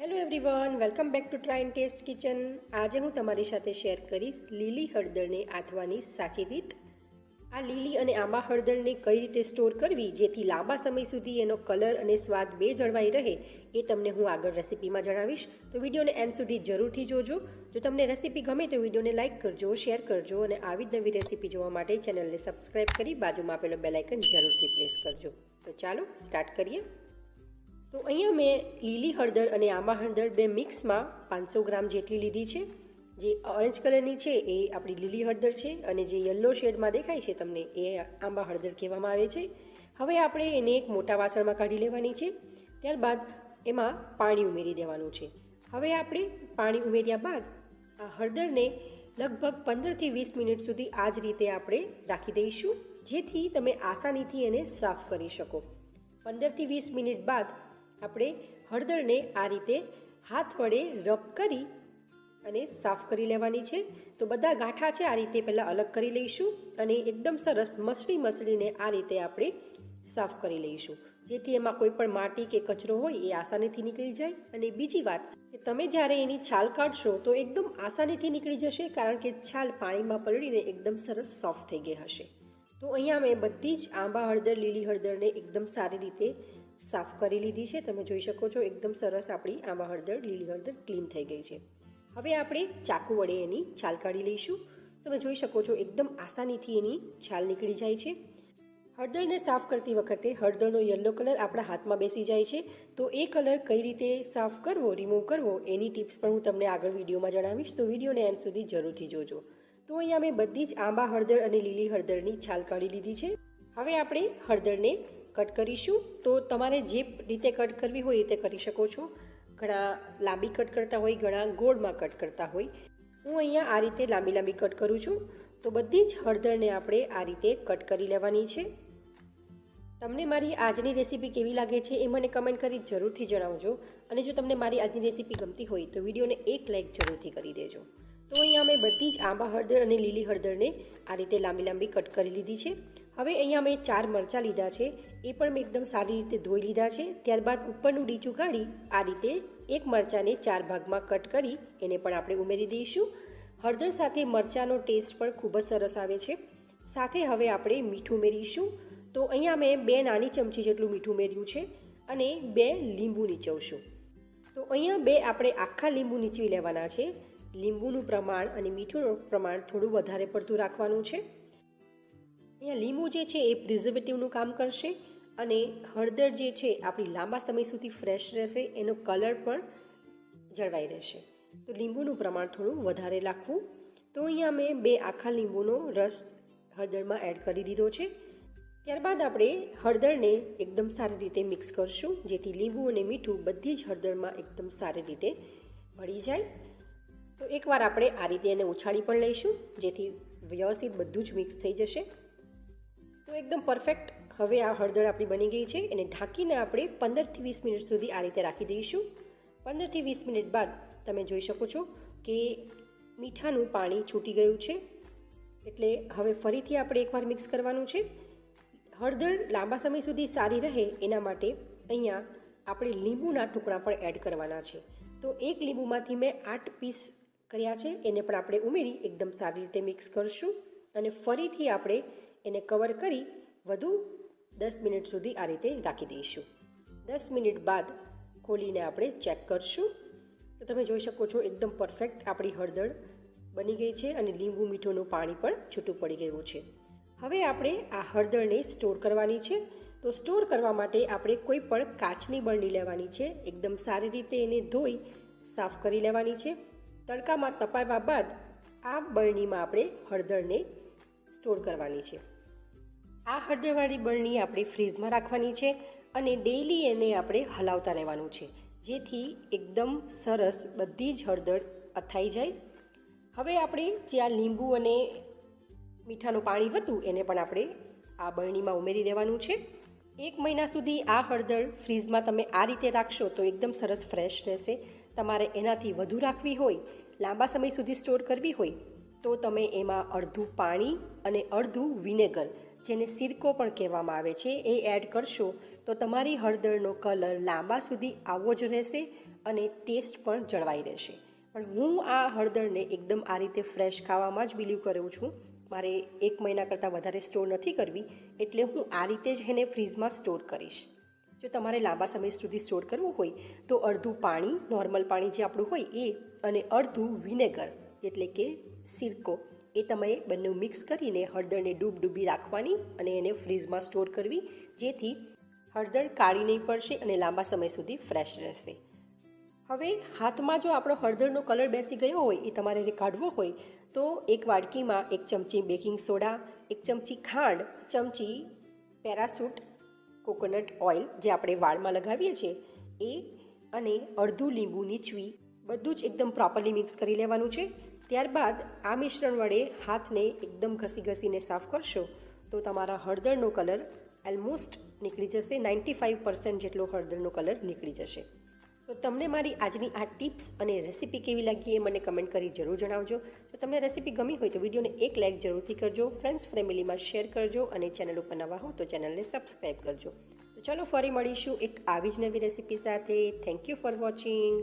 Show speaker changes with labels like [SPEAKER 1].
[SPEAKER 1] Hello everyone welcome back to try and taste kitchen આજે હું તમારી સાથે શેર કરીશ લીલી હળદરને આથવાની સાચી રીત. આ લીલી અને આંબા હળદરને કઈ રીતે સ્ટોર કરવી, જેથી લાંબા સમય સુધી એનો કલર અને સ્વાદ બે જળવાઈ રહે, એ તમને હું આગળ રેસીપીમાં જણાવીશ. તો વિડીયોને એન્ડ સુધી જરૂરથી જોજો. જો તમને રેસીપી ગમે તો વિડીયોને લાઇક કરજો શેર કરજો અને આવી જ નવી રેસીપી જોવા માટે ચેનલને સબસ્ક્રાઈબ કરી બાજુમાં આપેલો બેલાઇકન જરૂરથી પ્રેસ કરજો. તો ચાલો સ્ટાર્ટ કરીએ. તો અહીંયા મેં લીલી હળદર અને આંબા હળદર બે મિક્સમાં પાંચસો ગ્રામ જેટલી લીધી છે. જે ઓરેન્જ કલરની છે એ આપણી લીલી હળદર છે અને જે યલો શેડમાં દેખાય છે તમને એ આંબા હળદર કહેવામાં આવે છે. હવે આપણે એને એક મોટા વાસણમાં કાઢી લેવાની છે. ત્યારબાદ એમાં પાણી ઉમેરી દેવાનું છે. હવે આપણે પાણી ઉમેર્યા બાદ આ હળદરને લગભગ પંદરથી વીસ મિનિટ સુધી આ જ રીતે આપણે રાખી દઈશું. જેથી તમે આસાનીથી એને સાફ કરી શકો. પંદરથી વીસ મિનિટ બાદ આપણે હળદરને આ રીતે હાથ વડે રબ કરી અને સાફ કરી લેવાની છે. તો બધા ગાંઠા છે, આ રીતે પહેલાં અલગ કરી લઈશું અને એકદમ સરસ મસળી મસળીને આ રીતે આપણે સાફ કરી લઈશું. જેથી એમાં કોઈ પણ માટી કે કચરો હોય એ આસાનીથી નીકળી જાય. અને બીજી વાત કે તમે જ્યારે એની છાલ કાઢશો તો એકદમ આસાનીથી નીકળી જશે કારણ કે છાલ પાણીમાં પલળીને એકદમ સરસ સોફ્ટ થઈ ગઈ હશે. તો અહીંયા મેં બધી જ આંબા હળદર, લીલી હળદરને એકદમ સારી રીતે સાફ કરી લીધી છે. તમે જોઈ શકો છો એકદમ સરસ આપણી આંબા હળદર, લીલી હળદર ક્લીન થઈ ગઈ છે. હવે આપણે ચાકુ વડે એની છાલ કાઢી લઈશું. તમે જોઈ શકો છો એકદમ આસાનીથી એની છાલ નીકળી જાય છે. હળદરને સાફ કરતી વખતે હળદરનો યલો કલર આપણા હાથમાં બેસી જાય છે. તો એ કલર કઈ રીતે સાફ કરવો, રિમૂવ કરવો, એની ટિપ્સ પણ હું તમને આગળ વિડીયોમાં જણાવીશ. તો વિડીયોને એન્ડ સુધી જરૂરથી જોજો. તો અહીંયા મેં બધી જ આંબા હળદર અને લીલી હળદરની છાલ કાઢી લીધી છે. હવે આપણે હળદરને કટ કરીશું. તો તમારે જે રીતે કટ કરવી હોય એ રીતે કરી શકો છો. ઘણા લાંબી કટ કરતા હોય, ઘણા ગોળમાં કટ કરતા હોય. હું અહીંયા આ રીતે લાંબી લાંબી કટ કરું છું. તો બધી જ હળદરને આપણે આ રીતે કટ કરી લેવાની છે. તમને મારી આજની રેસીપી કેવી લાગે છે એ મને કમેન્ટ કરી જરૂરથી જણાવજો. અને જો તમને મારી આજની રેસીપી ગમતી હોય તો વિડીયોને એક લાઇક જરૂરથી કરી દેજો. તો અહીંયા મેં બધી જ આંબા હળદર અને લીલી હળદરને આ રીતે લાંબી લાંબી કટ કરી લીધી છે. હવે અહીંયા મેં ચાર મરચાં લીધા છે. એ પણ મેં એકદમ સારી રીતે ધોઈ લીધા છે. ત્યારબાદ ઉપરનું ડીચું કાઢી આ રીતે એક મરચાંને ચાર ભાગમાં કટ કરી એને પણ આપણે ઉમેરી દઈશું. હળદર સાથે મરચાંનો ટેસ્ટ પણ ખૂબ જ સરસ આવે છે. સાથે હવે આપણે મીઠું ઉમેરીશું. તો અહીંયા મેં બે નાની ચમચી જેટલું મીઠું ઉમેર્યું છે અને બે લીંબુ નીચવશું. તો અહીંયા બે આપણે આખા લીંબુ નીચવી લેવાના છે. લીંબુનું પ્રમાણ અને મીઠુંનું પ્રમાણ થોડું વધારે પડતું રાખવાનું છે. અહીંયા લીંબુ જે છે એ પ્રિઝર્વેટિવનું કામ કરશે અને હળદર જે છે આપણી લાંબા સમય સુધી ફ્રેશ રહેશે, એનો કલર પણ જળવાઈ રહેશે. તો લીંબુનું પ્રમાણ થોડું વધારે રાખવું. તો અહીંયા મેં બે આખા લીંબુનો રસ હળદરમાં એડ કરી દીધો છે. ત્યારબાદ આપણે હળદરને એકદમ સારી રીતે મિક્સ કરશું, જેથી લીંબુ અને મીઠું બધી જ હળદરમાં એકદમ સારી રીતે ભળી જાય. તો એકવાર આપણે આ રીતે એને ઉછાળી પણ લઈશું, જેથી વ્યવસ્થિત બધું જ મિક્સ થઈ જશે. તો એકદમ પરફેક્ટ હવે આ હળદર આપણી બની ગઈ છે. એને ઢાંકીને આપણે પંદરથી વીસ મિનિટ સુધી આ રીતે રાખી દઈશું. પંદરથી વીસ મિનિટ બાદ તમે જોઈ શકો છો કે મીઠાનું પાણી છૂટી ગયું છે. એટલે હવે ફરીથી આપણે એકવાર મિક્સ કરવાનું છે. હળદર લાંબા સમય સુધી સારી રહે એના માટે અહીંયા આપણે લીંબુના ટુકડા પણ એડ કરવાના છે. તો એક લીંબુમાંથી મેં આઠ પીસ કર્યા છે. એને પણ આપણે ઉમેરી એકદમ સારી રીતે મિક્સ કરશું. અને ફરીથી આપણે એને કવર કરી વધુ દસ મિનિટ સુધી આ રીતે રાખી દઈશું. દસ મિનિટ બાદ ખોલીને આપણે ચેક કરશું. તો તમે જોઈ શકો છો એકદમ પરફેક્ટ આપણી હળદર બની ગઈ છે અને લીંબુ મીઠુંનું પાણી પણ છૂટું પડી ગયું છે. હવે આપણે આ હળદરને સ્ટોર કરવાની છે. તો સ્ટોર કરવા માટે આપણે કોઈ પણ કાચની બરણી લેવાની છે. એકદમ સારી રીતે એને ધોઈ સાફ કરી લેવાની છે. તડકામાં તપાવ્યા બાદ આ બરણીમાં આપણે હળદરને સ્ટોર કરવાની છે. આ હળદરવાળી બરણી આપણે ફ્રીઝમાં રાખવાની છે અને ડેઈલી એને આપણે હલાવતા રહેવાનું છે, જેથી એકદમ સરસ બધી જ હળદર અથાઈ જાય. હવે આપણે જે આ લીંબુ અને મીઠાનું પાણી હતું એને પણ આપણે આ બરણીમાં ઉમેરી દેવાનું છે. એક મહિના સુધી આ હળદર ફ્રીઝમાં તમે આ રીતે રાખશો તો એકદમ સરસ ફ્રેશ રહેશે. તમારે એનાથી વધુ રાખવી હોય, લાંબા સમય સુધી સ્ટોર કરવી હોય, તો તમે એમાં અડધું પાણી અને અડધું વિનેગર જેને સિરકો પણ કહેવામાં આવે છે, એ એડ કરશો તો તમારી હળદરનો કલર લાંબા સુધી આવો જ રહેશે અને ટેસ્ટ પણ જળવાઈ રહેશે. પણ હું આ હળદરને એકદમ આ રીતે ફ્રેશ ખાવામાં જ બિલીવ કરું છું. મારે એક મહિના કરતાં વધારે સ્ટોર નથી કરવી, એટલે હું આ રીતે જ એને ફ્રીઝમાં સ્ટોર કરીશ. જો તમારે લાંબા સમય સુધી સ્ટોર કરવું હોય, તો અડધું પાણી નોર્મલ પાણી જે આપણું હોય એ, અને અડધું વિનેગર એટલે કે સિરકો. એ તમે બંને મિક્સ કરીને હળદરને ડૂબ ડૂબી રાખવાની અને એને ફ્રીઝમાં સ્ટોર કરવી, જેથી હળદર કાળી નહીં પડશે અને લાંબા સમય સુધી ફ્રેશ રહેશે. હવે હાથમાં જો આપણો હળદરનો કલર બેસી ગયો હોય, એ તમારે કાઢવો હોય, તો એક વાડકીમાં એક ચમચી બેકિંગ સોડા, એક ચમચી ખાંડ, ચમચી પેરાસૂટ, કોકોનટ ઓઇલ જે આપણે વાળમાં લગાવીએ છીએ, એ અને અડધું લીંબુ નીચવી, બધું જ એકદમ પ્રોપરલી મિક્સ કરી લેવાનું છે. ત્યારબાદ આ મિશ્રણ વડે હાથને એકદમ ઘસી ઘસીને સાફ કરશો, તો તમારા હળદરનો કલર ઓલમોસ્ટ નીકળી જશે. નાઇન્ટી ફાઇવ પર્સન્ટ જેટલો હળદરનો કલર નીકળી જશે. તો તમને મારી આજની આ ટિપ્સ અને રેસીપી કેવી લાગી એ મને કમેન્ટ કરી જરૂર જણાવજો. તો તમને રેસીપી ગમી હોય તો વિડીયોને એક લાઇક જરૂરથી કરજો ફ્રેન્ડ્સ ફેમિલીમાં શેર કરજો અને ચેનલ ઉપર નવા હો તો ચેનલને સબસ્ક્રાઈબ કરજો. તો ચલો ફરી મળીશું એક આવી જ નવી રેસીપી સાથે. Thank you for watching